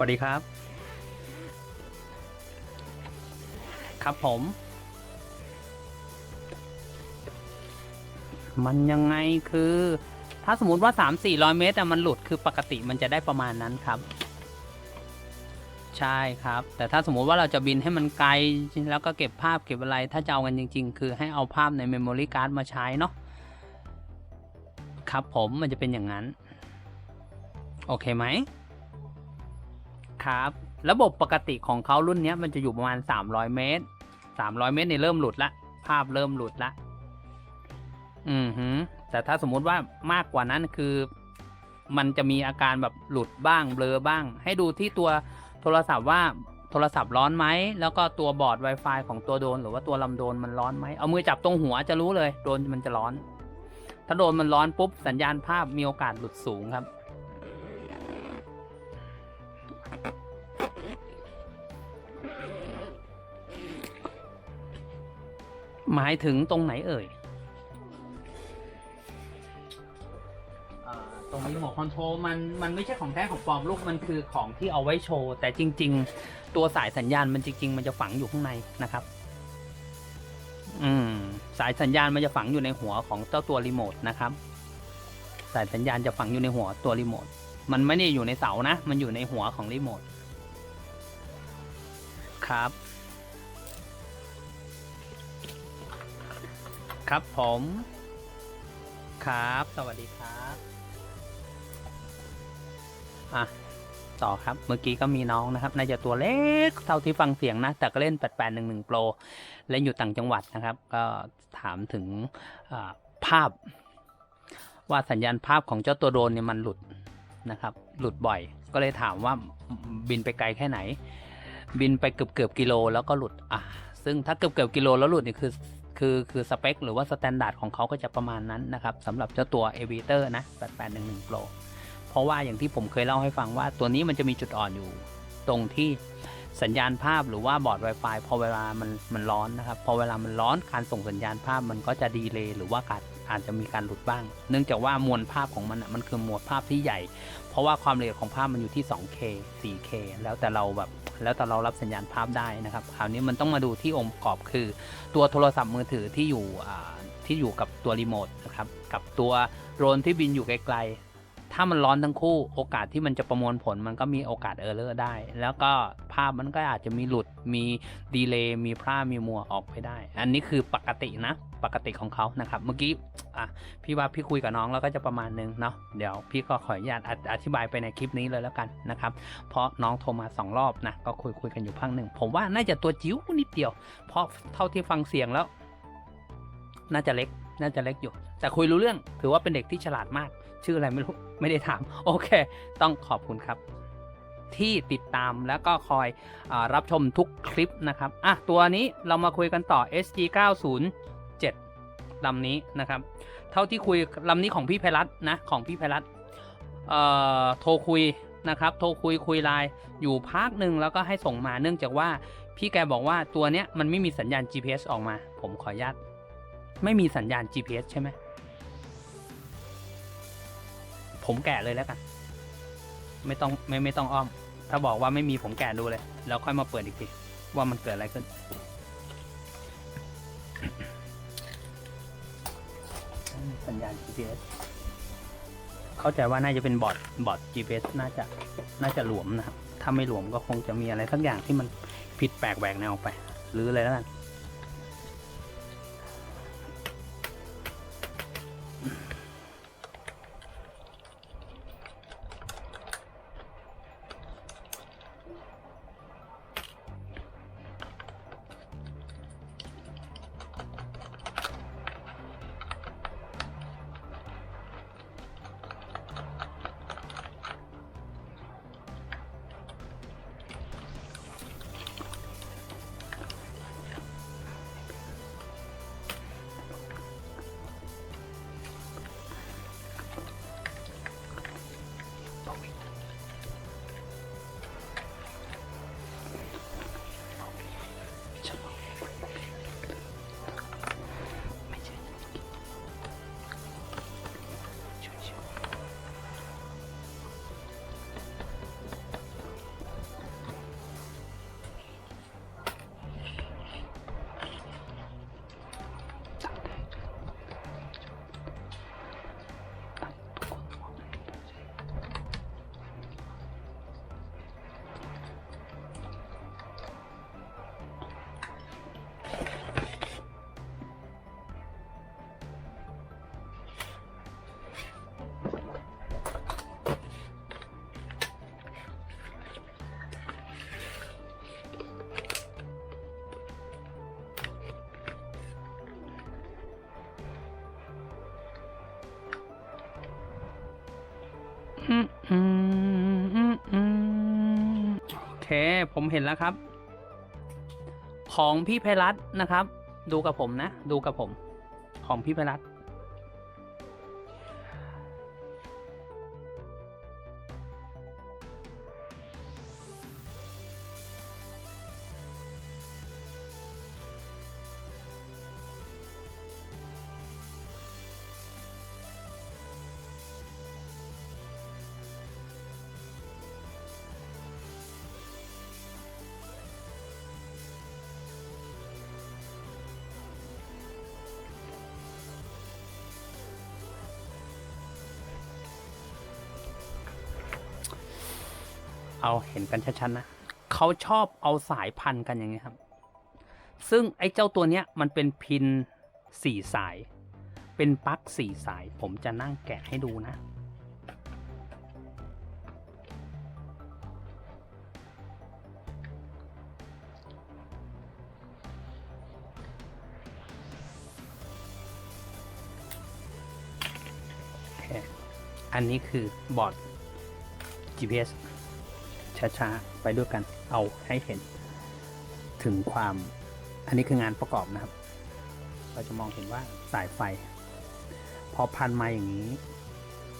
วัสดีครับ ครับผม มันยังไงคือ ถ้าสมมติว่า 3 4 0 0 เมตรอะมันหลุดคือปกติมันจะได้ประมาณนั้นครับ ใช่ครับ แต่ถ้าสมมุติว่าเราจะบินให้มันไกลแล้วก็เก็บภาพเก็บอะไร ถ้าจะเอากันจริง ๆ คือให้เอาภาพในเมมโมรี่การ์ดมาใช้เนาะครับผมมันจะเป็นอย่างนั้น โอเคไหม ครับ ระบบปกติของเขารุ่นนี้มันจะอยู่ประมาณ 300 เมตร 300 เมตรเนี่ยเริ่มหลุดละ ภาพเริ่มหลุดละ อือหือ แต่ถ้าสมมุติว่ามากกว่านั้นคือ มันจะมีอาการแบบหลุดบ้างเบลอบ้าง ให้ดูที่ตัวโทรศัพท์ว่าโทรศัพท์ร้อนไหม แล้วก็ตัวบอร์ด Wi-Fi ของตัวโดน หรือว่าตัวลำโดนมันร้อนไหม เอามือจับตรงหัวจะรู้เลย โดนมันจะร้อน ถ้าโดนมันร้อนปุ๊บสัญญาณภาพมีโอกาสหลุดสูงครับ หมายถึงตรงไหนเอ่ย อ่าตรงรีโมทคอนโทรลมันมันไม่ใช่ของแท้ของปลอมลูกมันคือของที่เอาไว้โชว์ แต่จริง ๆ ตัวสายสัญญาณมันจริง ๆ มันจะฝังอยู่ข้างในนะครับ อืม สายสัญญาณมันจะฝังอยู่ในหัวของเจ้าตัวรีโมทนะครับ สายสัญญาณจะฝังอยู่ในหัวตัวรีโมทมันไม่ได้อยู่ในเสานะ มันอยู่ในหัวของรีโมทครับ ครับผม ครับ สวัสดีครับอะต่อครับ เมื่อกี้ก็มีน้องนะครับ น่าจะตัวเล็กเท่าที่ฟังเสียงนะ แต่ก็เล่น 8811 Pro เล่นอยู่ต่างจังหวัดนะครับ ก็ถามถึงภาพ ว่าสัญญาณภาพของเจ้าตัวโดรนเนี่ยมันหลุดนะครับ หลุดบ่อย ก็เลยถามว่าบินไปไกลแค่ไหน บินไปเกือบเกือบกิโลแล้วก็หลุด อะ ซึ่งถ้าเกือบเกือบกิโลแล้วหลุดเนี่ยคือ คือคือสเปคหรือว่าสแตนดาร์ดของเขาก็จะประมาณนั้นนะครับสำหรับเจ้าตัว a v i t o r นะ8811 Pro เพราะว่าอย่างที่ผมเคยเล่าให้ฟังว่าตัวนี้มันจะมีจุดอ่อนอยู่ ตรงที่สัญญาณภาพหรือว่าบอร์ด Wi-Fi พอเวลามันมันร้อนนะครับ พอเวลามันร้อนการส่งสัญญาณภาพมันก็จะดีเลย์หรือว่าการ อาจจะมีการหลุดบ้าง เนื่องจากว่ามวลภาพของมันอะมันคือมวลภาพที่ใหญ่ เพราะว่าความละเอียดของภาพมันอยู่ที่ 2K 4K แล้วแต่เราแบบแล้วแต่เรารับสัญญาณภาพได้นะครับ คราวนี้มันต้องมาดูที่องค์ประกอบคือ ตัวโทรศัพท์มือถือที่อยู่ที่อยู่กับตัวรีโมทนะครับกับตัวโดรนที่บินอยู่ไกล ถ้ามันร้อนทั้งคู่โอกาสที่มันจะประมวลผลมันก็มีโอกาสเออร์เลอร์ได้ แล้วก็ภาพมันก็อาจจะมีหลุดมีดีเลย์มีพร่ามีมัวออกไปได้ อันนี้คือปกตินะ ปกติของเขานะครับ เมื่อกี้อะพี่ว่าพี่คุยกับน้องแล้วก็จะประมาณนึงเนาะเดี๋ยวพี่ก็ขออนุญาตออธิบายไปในคลิปนี้เลยแล้วกันนะครับเพราะน้องโทรมาสองรอบนะก็คุยคุยกันอยู่พักหนึ่งผมว่าน่าจะตัวจิ๋วนิดเดียว เพราะเท่าที่ฟังเสียงแล้ว น่าจะเล็กน่าจะเล็กอยู่ แต่คุยรู้เรื่องถือว่าเป็นเด็กที่ฉลาดมาก ชื่ออะไรไม่รู้ ไม่ได้ถาม โอเค ต้องขอบคุณครับ ที่ติดตามแล้วก็คอยอรับชมทุกคลิปนะครับ อะ ตัวนี้เรามาคุยกันต่อ SG 907ลำนี้นะครับ เท่าที่คุยลำนี้ของพี่ไพรัตนะ ของพี่ไพรัตเอ่อโทรคุยนะครับ โทรคุยคุยไลน์อยู่พักหนึ่งแล้วก็ให้ส่งมาเนื่องจากว่าพี่แกบอกว่าตัวเนี้ยมันไม่มีสัญญาณ GPS ออกมา ผมขออนุญาตไม่มีสัญญาณ GPS ใช่ไหม ผมแกะเลยแล้วกัน ไม่ต้องไม่ไม่ต้องอ้อม ถ้าบอกว่าไม่มีผมแกะดูเลย แล้วค่อยมาเปิดอีกทีว่ามันเกิดอะไรขึ้น สัญญาณ GPS เข้าใจว่าน่าจะเป็นบอร์ดบอร์ด GPS น่าจะน่าจะหลวมนะครับ ถ้าไม่หลวมก็คงจะมีอะไรสักอย่างที่มันผิดแปลกแหวกแนวออกไป หรืออะไรแล้วกัน อืมอืมอืมโอเค ผมเห็นแล้วครับ ของพี่ไพรัตน์นะครับ ดูกับผมนะ ดูกับผม ของพี่ไพรัต เอาเห็นกันชัดๆนะเขาชอบเอาสายพันกันอย่างเงี้ยครับ ซึ่งไอ้เจ้าตัวเนี้ยมันเป็นพินสี่สาย เป็นปลั๊กสี่สาย ผมจะนั่งแกะให้ดูนะอันนี้คือบอร์ด GPS ช้าๆ ไปด้วยกันเอาให้เห็นถึงความอันนี้คืองานประกอบนะครับ เราจะมองเห็นว่าสายไฟ พอพันมาอย่างนี้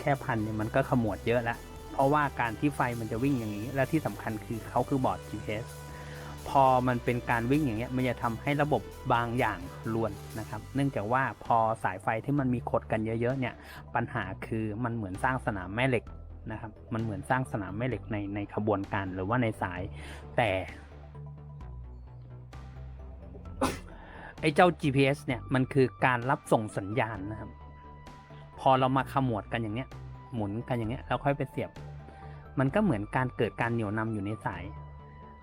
แค่พันเนี่ยมันก็ขมวดเยอะแล้วเพราะว่าการที่ไฟมันจะวิ่งอย่างนี้ และที่สำคัญคือเขาคือบอร์ด GPS พอมันเป็นการวิ่งอย่างเงี้ยมันจะทำให้ระบบบางอย่างรวนนะครับ เนื่องจากว่าพอสายไฟที่มันมีขดกันเยอะๆเนี่ยปัญหาคือมันเหมือนสร้างสนามแม่เหล็ก นะครับ มันเหมือนสร้างสนามแม่เหล็กในในขบวนการหรือว่าในสาย แต่ไอ้เจ้า GPS เนี่ยมันคือการรับส่งสัญญาณนะครับ พอเรามาขมวดกันอย่างเนี้ย หมุนกันอย่างเงี้ยแล้วค่อยไปเสียบ มันก็เหมือนการเกิดการเหนี่ยวนำอยู่ในสาย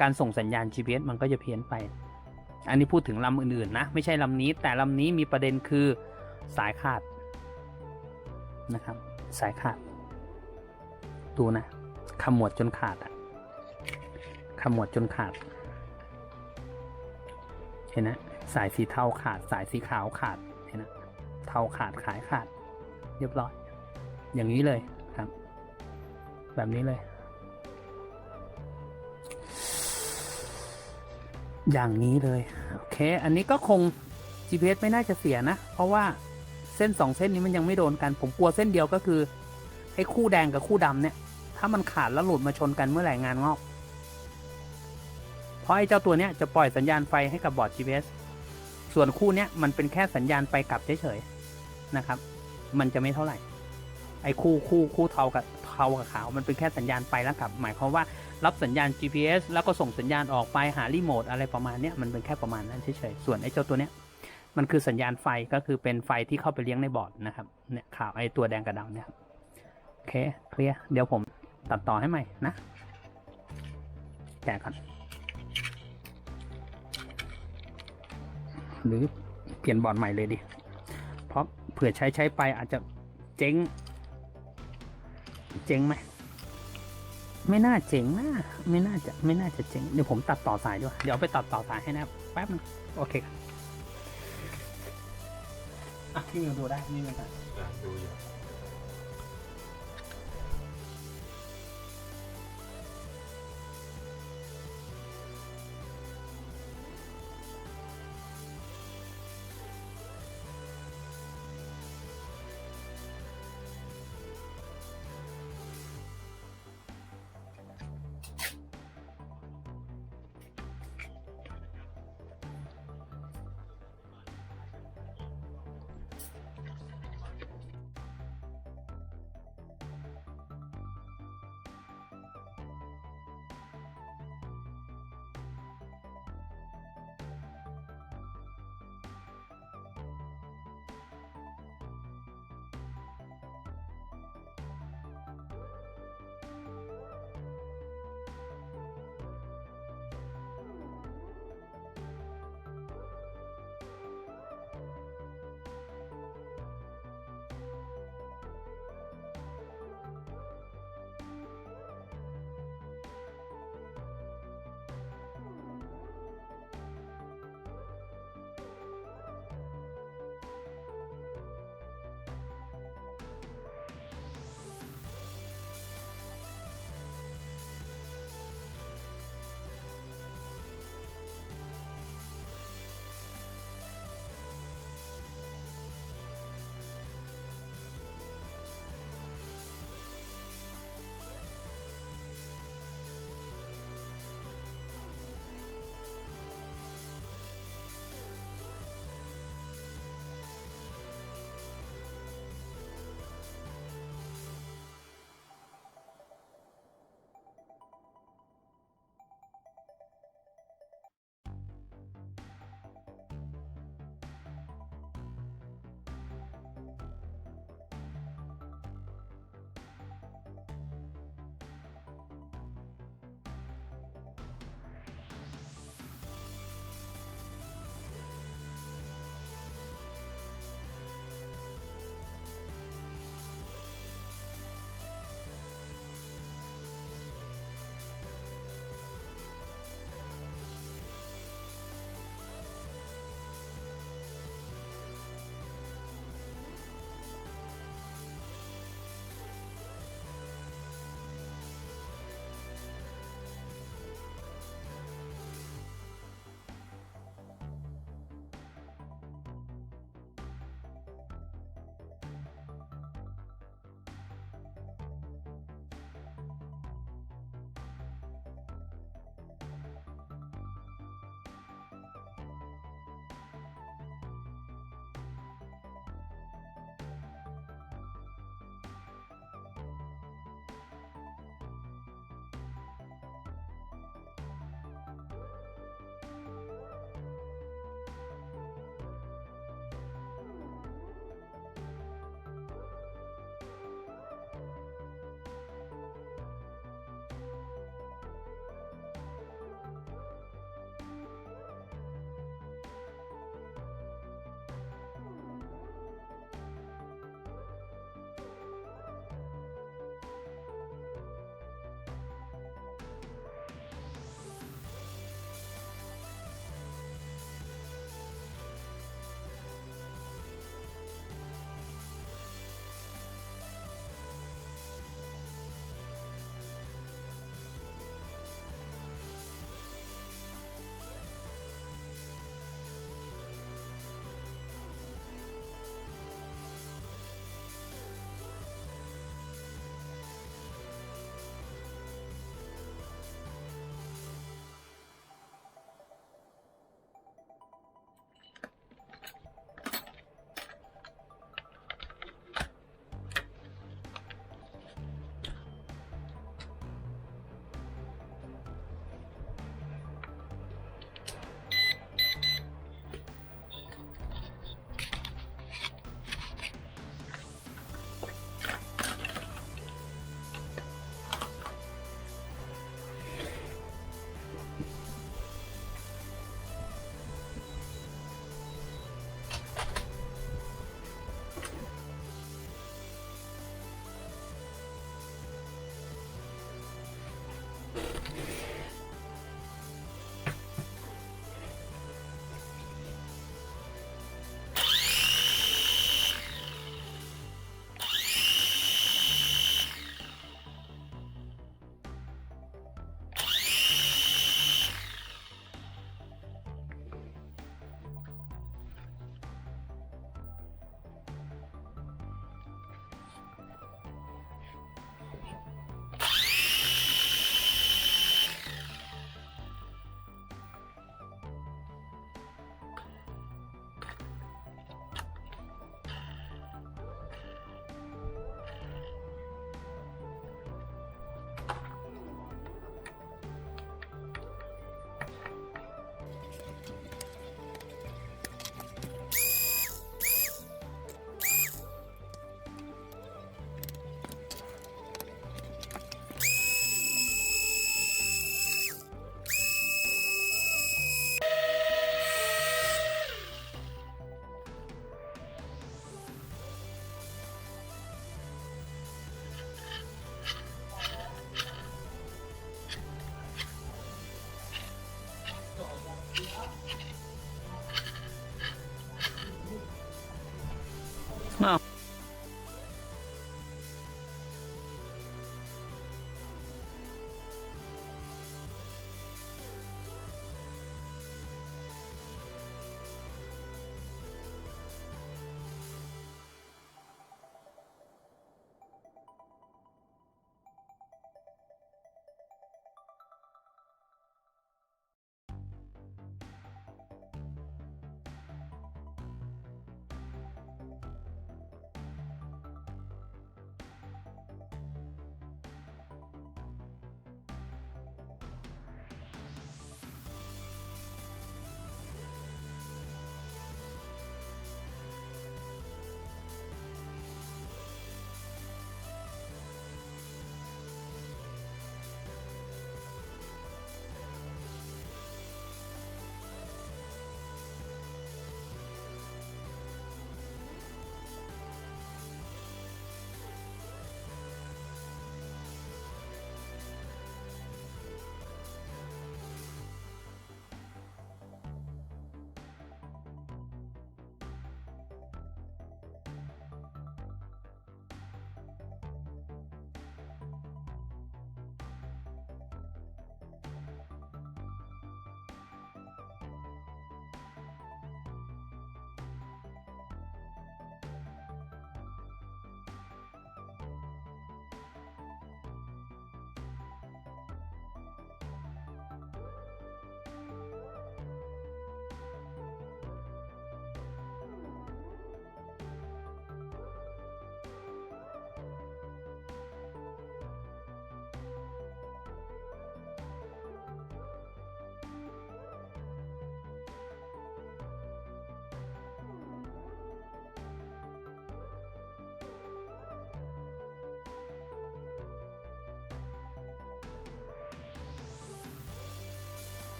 การส่งสัญญาณ GPS มันก็จะเพี้ยนไป อันนี้พูดถึงลำอื่นๆนะ ไม่ใช่ลำนี้ แต่ลำนี้มีประเด็นคือสายขาดนะครับ สายขาด ดูนะขมวดจนขาดอะขมวดจนขาด เห็นนะสายสีเทาขาด สายสีขาวขาดเห็นนะเทาขาดขายขาด เรียบร้อย อย่างนี้เลยครับ แบบนี้เลย อย่างนี้เลยโอเค อันนี้ก็คง GPS ไม่น่าจะเสียนะ เพราะว่าเส้นสองเส้นนี้มันยังไม่โดนกัน ผมกลัวเส้นเดียวก็คือไอ้คู่แดงกับคู่ดำเนี่ย ถ้ามันขาดแล้วหลุดมาชนกันเมื่อไหร่งานงอก เพราะไอ้เจ้าตัวเนี้ยจะปล่อยสัญญาณไฟให้กับบอร์ด GPS ส่วนคู่เนี้ยมันเป็นแค่สัญญาณไปกลับเฉยๆนะครับ มันจะไม่เท่าไหร่ ไอ้คู่คู่คู่เทากับเทากับขาวมันเป็นแค่สัญญาณไปแล้วกลับ หมายความว่ารับสัญญาณ GPS แล้วก็ส่งสัญญาณออกไปหารีโมทอะไรประมาณเนี้ยมันเป็นแค่ประมาณนั้นเฉยๆส่วนไอ้เจ้าตัวเนี้ยมันคือสัญญาณไฟก็คือเป็นไฟที่เข้าไปเลี้ยงในบอร์ดนะครับเนี่ยขาวไอ้ตัวแดงกับดำเนี่ยโอเคเคลียร์เดี๋ยวผม ตัดต่อให้ใหม่นะ แกะก่อนหรือเปลี่ยนบอร์ดใหม่เลยดิ เพราะเผื่อใช้ใช้ไปอาจจะเจ๊ง เจ๊งไหม ไม่น่าเจ๋งนะไม่น่าจะไม่น่าจะเจ๋ง เดี๋ยวผมตัดต่อสายด้วย เดี๋ยวเอาไปตัดต่อสายให้นะครับแป๊บนึงโอเคครับอะพี่มิวดูได้ไม่เป็นไรดูอยู่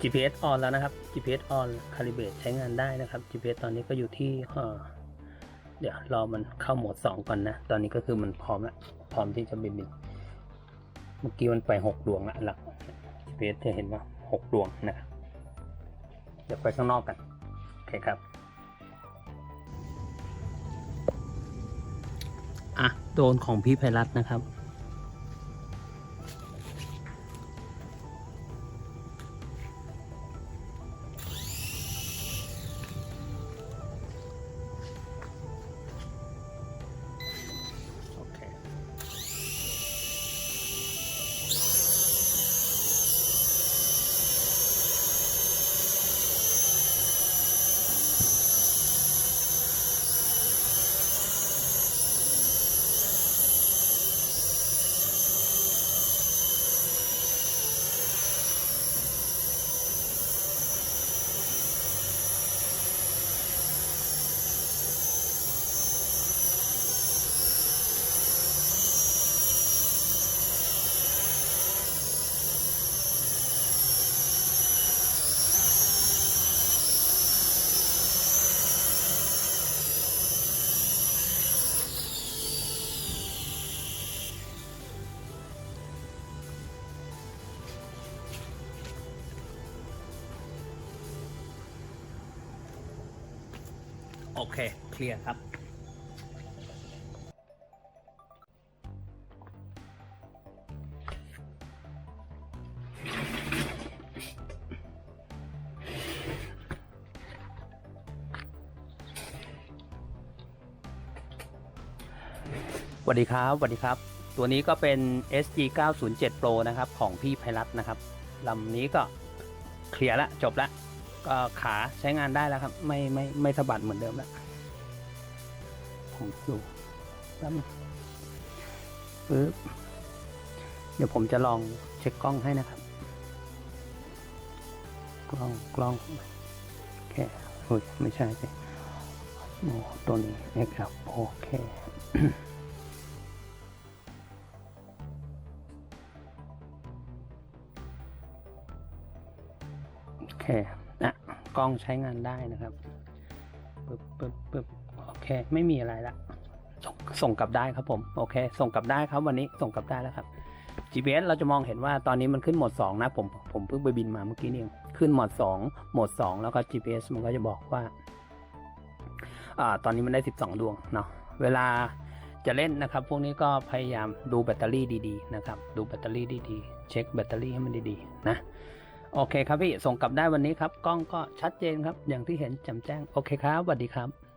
GPS on แล้วนะครับ GPS on calibrate ใช้งานได้นะครับ GPS ตอนนี้ก็อยู่ที่เดี๋ยวรอมันเข้าโหมด 2 ก่อนนะ ตอนนี้ก็คือมันพร้อมแล้ว พร้อมที่จะบินบินเมื่อกี้มันไป 6 ดวงละหลัก GPS จะเห็นว่า 6 ดวงนะครับเดี๋ยวไปข้างนอกกัน โอเคครับ อะ โดนของพี่ไพรัตนะครับ ลียร์ครับสวัสดีครับสวัสดีครับ ตัวนี้ก็เป็น SG 907 Pro นะครับ ของพี่ไพรัตนะครับลำนี้ก็เคลียร์ละจบละก็ขาใช้งานได้แล้วครับ ไม่ไม่ไม่สะบัดเหมือนเดิมแล้ว ผมดูแป๊บนึงปึ๊บเดี๋ยวผมจะลองเช็คกล้องให้นะครับ กล้องกล้องแค่เฮ้ยไม่ใช่สิโอ้ตัวนี้ XL โอเคโอเคนะกล้องใช้งานได้นะครับปึ๊บปึ๊บปึ๊บ ไม่มีอะไรละส่งส่งกลับได้ครับผมโอเค ส่งกลับได้ครับวันนี้ส่งกลับได้แล้วครับ GPS เราจะมองเห็นว่าตอนนี้มันขึ้นโหมด 2 นะผมผมเพิ่งไปบินมาเมื่อกี้นี่เองขึ้นโหมด 2 โหมด 2 แล้วก็ GPS มันก็จะบอกว่าอ่าตอนนี้มันได้ 12 ดวงเนาะเวลาจะเล่นนะครับ พวกนี้ก็พยายามดูแบตเตอรี่ดีๆนะครับ ดูแบตเตอรี่ดีๆ เช็คแบตเตอรี่ให้มันดีๆ นะ โอเคครับพี่ ส่งกลับได้วันนี้ครับ กล้องก็ชัดเจนครับ อย่างที่เห็นแจำแจ้ง โอเคครับสวัสดีครับ